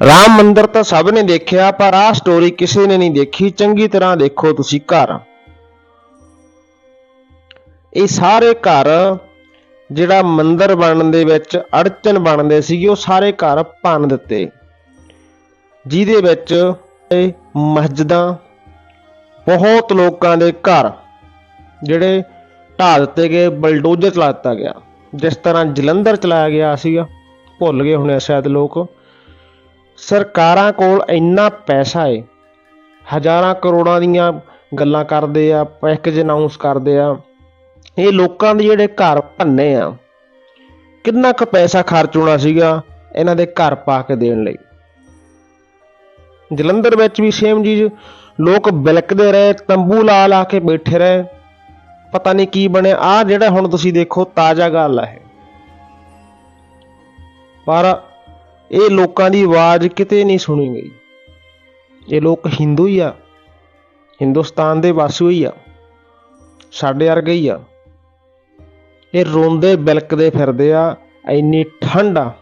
ਰਾਮ ਮੰਦਿਰ ਤਾਂ ਸਭ ਨੇ ਦੇਖਿਆ, ਪਰ ਆਹ ਸਟੋਰੀ ਕਿਸੇ ਨੇ ਨਹੀਂ ਦੇਖੀ। ਚੰਗੀ ਤਰ੍ਹਾਂ ਦੇਖੋ ਤੁਸੀਂ ਘਰ। ਇਹ ਸਾਰੇ ਘਰ ਜਿਹੜਾ ਮੰਦਿਰ ਬਣਨ ਦੇ ਵਿੱਚ ਅੜਚਨ ਬਣਦੇ ਸੀਗੇ, ਉਹ ਸਾਰੇ ਘਰ ਭੰਨ ਦਿੱਤੇ। ਜਿਹਦੇ ਵਿੱਚ ਇਹ ਮਸਜਿਦਾਂ, ਬਹੁਤ ਲੋਕਾਂ ਦੇ ਘਰ ਜਿਹੜੇ ਢਾਹ ਦਿੱਤੇ ਗਏ, ਬਲਡੋਜ਼ਰ ਚਲਾ ਦਿੱਤਾ ਗਿਆ। ਜਿਸ ਤਰ੍ਹਾਂ ਜਲੰਧਰ ਚਲਾਇਆ ਗਿਆ ਸੀਗਾ, ਭੁੱਲ ਗਏ ਹੋਣੇ ਆ ਸ਼ਾਇਦ ਲੋਕ। ਸਰਕਾਰਾਂ ਕੋਲ ਇੰਨਾ ਪੈਸਾ ਏ। ਹਜ਼ਾਰਾਂ ਕਰੋੜਾਂ ਦੀਆਂ ਗੱਲਾਂ ਕਰਦੇ ਆ, ਪੈਕੇਜ ਅਨਾਉਂਸ ਕਰਦੇ ਆ। ਇਹ ਲੋਕਾਂ ਦੇ ਜਿਹੜੇ ਘਰ ਭੰਨੇ ਆ, ਕਿੰਨਾ ਕੁ ਪੈਸਾ ਖਰਚ ਹੋਣਾ ਸੀਗਾ ਇਹਨਾਂ ਦੇ ਘਰ ਪਾ ਕੇ ਦੇਣ ਲਈ। ਜਲੰਧਰ ਵਿੱਚ ਵੀ ਸੇਮ ਚੀਜ਼, ਲੋਕ ਬਿਲਕਦੇ ਰਹੇ, ਤੰਬੂ ਲਾ ਲਾ ਕੇ ਬੈਠੇ ਰਹੇ। ਪਤਾ ਨਹੀਂ ਕੀ ਬਣਿਆ। ਆ ਜਿਹੜਾ ਹੁਣ ਤੁਸੀਂ ਦੇਖੋ, ਤਾਜ਼ਾ ਗੱਲ ਹੈ ਪਰ ਇਹ ਲੋਕਾਂ ਦੀ ਆਵਾਜ਼ ਕਿਤੇ ਨਹੀਂ ਸੁਣੀ ਗਈ। ਇਹ ਲੋਕ ਹਿੰਦੂ ਹੀ ਆ। ਹਿੰਦੁਸਤਾਨ ਦੇ ਵਾਸੀ ਹੀ ਆ। ਸਾਡੇ ਵਰਗੇ ਹੀ ਆ। ਇਹ ਰੋਂਦੇ, ਬਿਲਕਦੇ ਫਿਰਦੇ ਆ। ਇੰਨੀ ਠੰਡ ਆ।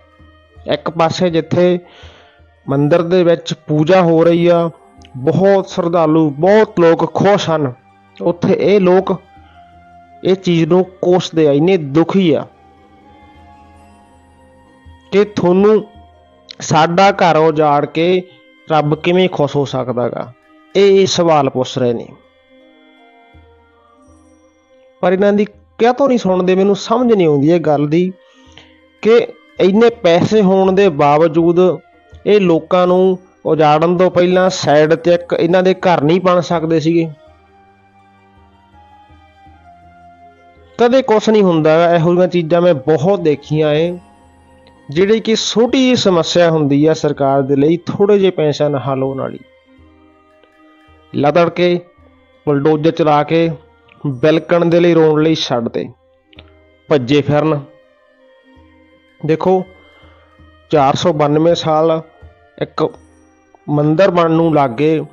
ਇੱਕ ਪਾਸੇ ਜਿੱਥੇ ਮੰਦਿਰ ਦੇ ਵਿੱਚ ਪੂਜਾ ਹੋ ਰਹੀ ਆ, ਬਹੁਤ ਸ਼ਰਧਾਲੂ, ਬਹੁਤ ਲੋਕ ਖੁਸ਼ ਹਨ। ਉੱਥੇ ਇਹ ਲੋਕ ਇਹ ਚੀਜ਼ ਨੂੰ ਕੋਸਦੇ ਆ। ਇੰਨੇ ਦੁਖੀ ਆ ਕਿ ਤੁਹਾਨੂੰ ਸਾਡਾ ਘਰ ਉਜਾੜ ਕੇ ਰੱਬ ਕਿਵੇਂ ਖੁਸ਼ ਹੋ ਸਕਦਾਗਾ? ਇਹ ਇਹ ਸਵਾਲ ਪੁੱਛ ਰਹੇ ਨੇ। ਪਰ ਇਹਨਾਂ ਦੀ ਕਿਆ ਤੋਂ ਨਹੀਂ ਸੁਣਦੇ, ਮੈਨੂੰ ਸਮਝ ਨਹੀਂ ਆਉਂਦੀ ਇਹ ਗੱਲ ਦੀ ਕਿ ਇੰਨੇ ਪੈਸੇ ਹੋਣ ਦੇ ਬਾਵਜੂਦ ਇਹ ਲੋਕਾਂ ਨੂੰ ਉਜਾੜਨ ਤੋਂ ਪਹਿਲਾਂ ਸਾਈਡ ਤੇ ਇੱਕ ਇਹਨਾਂ ਦੇ ਘਰ ਨਹੀਂ ਬਣ ਸਕਦੇ ਸੀਗੇ। ਕਦੇ ਕੁਛ ਨਹੀਂ ਹੁੰਦਾ ਇਹੋ ਜਿਹੀਆਂ ਚੀਜ਼ਾਂ ਮੈਂ ਬਹੁਤ ਦੇਖੀਆਂ ਏ ਜਿਹੜੀ ਕਿ ਛੋਟੀ ਜਿਹੀ ਸਮੱਸਿਆ ਹੁੰਦੀ ਆ ਸਰਕਾਰ ਦੇ ਲਈ ਥੋੜੇ ਜਿਹੇ ਪੈਸਿਆਂ ਨਾਲ ਹੱਲ ਹੋਣ ਵਾਲੀ। ਲਦੜ ਕੇ ਬਲਡੋਜ਼ਰ ਚਲਾ ਕੇ ਬਿਲਕਣ ਦੇ ਲਈ ਰੋਣ ਲਈ ਛੱਡ ਦੇ। ਭੱਜੇ ਫਿਰਨ। ਦੇਖੋ 492 ਸਾਲ ਇੱਕ ਮੰਦਰ ਬਣਨ ਨੂੰ ਲੱਗੇ,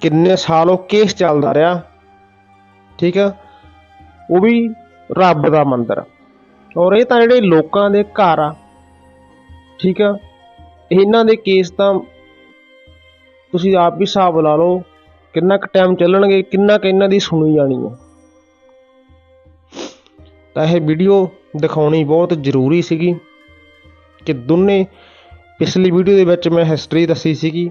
ਕਿੰਨੇ ਸਾਲ ਉਹ ਕੇਸ ਚੱਲਦਾ ਰਿਹਾ। ਠੀਕ ਆ? ਉਹ ਵੀ ਰੱਬ ਦਾ ਮੰਦਰ। ਔਰ ਇਹ ਤਾਂ ਜਿਹੜੇ ਲੋਕਾਂ ਦੇ ਘਰ ਆ ਠੀਕ ਆ? ਇਹਨਾਂ ਦੇ ਕੇਸ ਤਾਂ ਤੁਸੀਂ ਆਪ ਵੀ ਹਿਸਾਬ ਲਾ ਲਓ, ਕਿੰਨਾ ਕੁ ਟਾਈਮ ਚੱਲਣਗੇ, ਕਿੰਨਾ ਕੁ ਇਹਨਾਂ ਦੀ ਸੁਣੀ ਜਾਣੀ ਆ। ਤਾਂ ਇਹ ਵੀਡੀਓ ਦਿਖਾਉਣੀ ਬਹੁਤ ਜ਼ਰੂਰੀ ਸੀਗੀ ਕਿ ਦੋਨੇ ਪਿਛਲੀ ਵੀਡੀਓ ਦੇ ਵਿੱਚ ਮੈਂ ਹਿਸਟਰੀ ਦੱਸੀ ਸੀਗੀ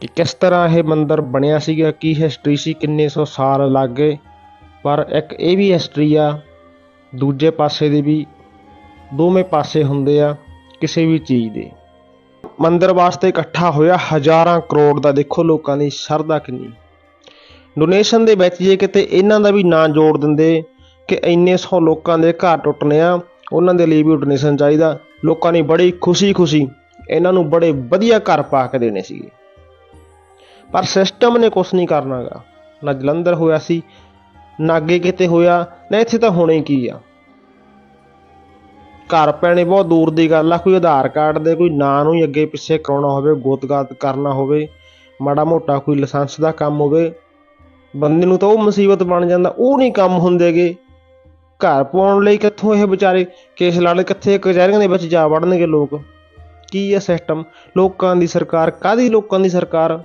ਕਿ ਕਿਸ ਤਰ੍ਹਾਂ ਇਹ ਮੰਦਿਰ ਬਣਿਆ ਸੀਗਾ, ਕੀ ਹਿਸਟਰੀ ਸੀ, ਕਿੰਨੇ ਸੌ ਸਾਲ ਲੱਗ ਗਏ। ਪਰ ਇੱਕ ਇਹ ਵੀ ਹਿਸਟਰੀ ਆ, ਦੂਜੇ ਪਾਸੇ ਦੀ ਵੀ ਦੋਵੇਂ ਪਾਸੇ ਹੁੰਦੇ ਆ। ਕਿਸੇ ਵੀ ਚੀਜ਼ ਦੇ। ਮੰਦਰ ਵਾਸਤੇ ਇਕੱਠਾ ਹੋਇਆ ਹਜ਼ਾਰਾਂ ਕਰੋੜ ਦਾ ਦੇਖੋ ਲੋਕਾਂ ਦੀ ਸ਼ਰਧਾ ਕਿੰਨੀ। ਡੋਨੇਸ਼ਨ ਦੇ ਵਿੱਚ ਜੇ ਕਿਤੇ ਇਹਨਾਂ ਦਾ ਵੀ ਨਾਂ ਜੋੜ ਦਿੰਦੇ ਕਿ ਇੰਨੇ ਸੌ ਲੋਕਾਂ ਦੇ ਘਰ ਟੁੱਟਨੇ ਆ, ਉਹਨਾਂ ਦੇ ਲਈ ਵੀ ਡੋਨੇਸ਼ਨ ਚਾਹੀਦਾ। ਲੋਕਾਂ ਨੇ ਬੜੀ ਖੁਸ਼ੀ-ਖੁਸ਼ੀ ਇਹਨਾਂ ਨੂੰ ਬੜੇ ਵਧੀਆ ਘਰ ਪਾ ਕੇ ਦੇਣੇ ਸੀਗੇ। ਪਰ ਸਿਸਟਮ ਨੇ ਕੁਝ ਨਹੀਂ ਕਰਨਾਗਾ। ਨਾ ਜਲੰਧਰ ਹੋਇਆ ਸੀ, ਨਾ ਅੱਗੇ ਕਿਤੇ ਹੋਇਆ, ਨਾ ਇੱਥੇ ਤਾਂ ਹੋਣਾ ਹੀ ਕੀ ਆ। ਘਰ ਪੈਣੇ ਬਹੁਤ ਦੂਰ ਦੀ ਗੱਲ ਆ, ਕੋਈ ਆਧਾਰ ਕਾਰਡ ਦੇ, ਕੋਈ ਨਾਂ ਨੂੰ ਹੀ ਅੱਗੇ ਪਿੱਛੇ ਕਰਾਉਣਾ ਹੋਵੇ, ਗੋਤਗਾਤ ਕਰਨਾ ਹੋਵੇ, ਮਾੜਾ ਮੋਟਾ ਕੋਈ ਲਾਇਸੈਂਸ ਦਾ ਕੰਮ ਹੋਵੇ, ਬੰਦੇ ਨੂੰ ਤਾਂ ਉਹ ਮੁਸੀਬਤ ਬਣ ਜਾਂਦਾ, ਉਹ ਨਹੀਂ ਕੰਮ ਹੁੰਦੇਗੇ ਘਰ ਪਾਉਣ ਲਈ ਕਿੱਥੋਂ ਇਹ ਵਿਚਾਰੇ ਕੇਸ ਲੜ ਕਿੱਥੇ ਕਚਹਿਰੀਆਂ ਦੇ ਵਿੱਚ ਜਾ ਵੜਨਗੇ ਲੋਕ? ਕੀ ਹੈ ਸਿਸਟਮ ਲੋਕਾਂ ਦੀ ਸਰਕਾਰ ਕਾਦੀ ਲੋਕਾਂ ਦੀ ਸਰਕਾਰ?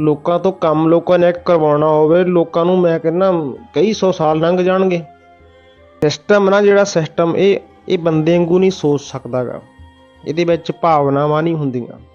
ਲੋਕਾਂ ਤੋਂ ਕੰਮ ਲੋਕਾਂ ਨੇ ਕਰਵਾਉਣਾ ਹੋਵੇ, ਲੋਕਾਂ ਨੂੰ ਮੈਂ ਕਹਿੰਦਾ, ਕਈ ਸੌ ਸਾਲ ਲੰਘ ਜਾਣਗੇ। ਸਿਸਟਮ ਨਾ ਜਿਹੜਾ ਸਿਸਟਮ ਇਹ ਇਹ ਬੰਦੇ ਵਾਂਗੂ ਨਹੀਂ ਸੋਚ ਸਕਦਾਗਾ। ਇਹਦੇ ਵਿੱਚ ਭਾਵਨਾਵਾਂ ਨਹੀਂ ਹੁੰਦੀਆਂ।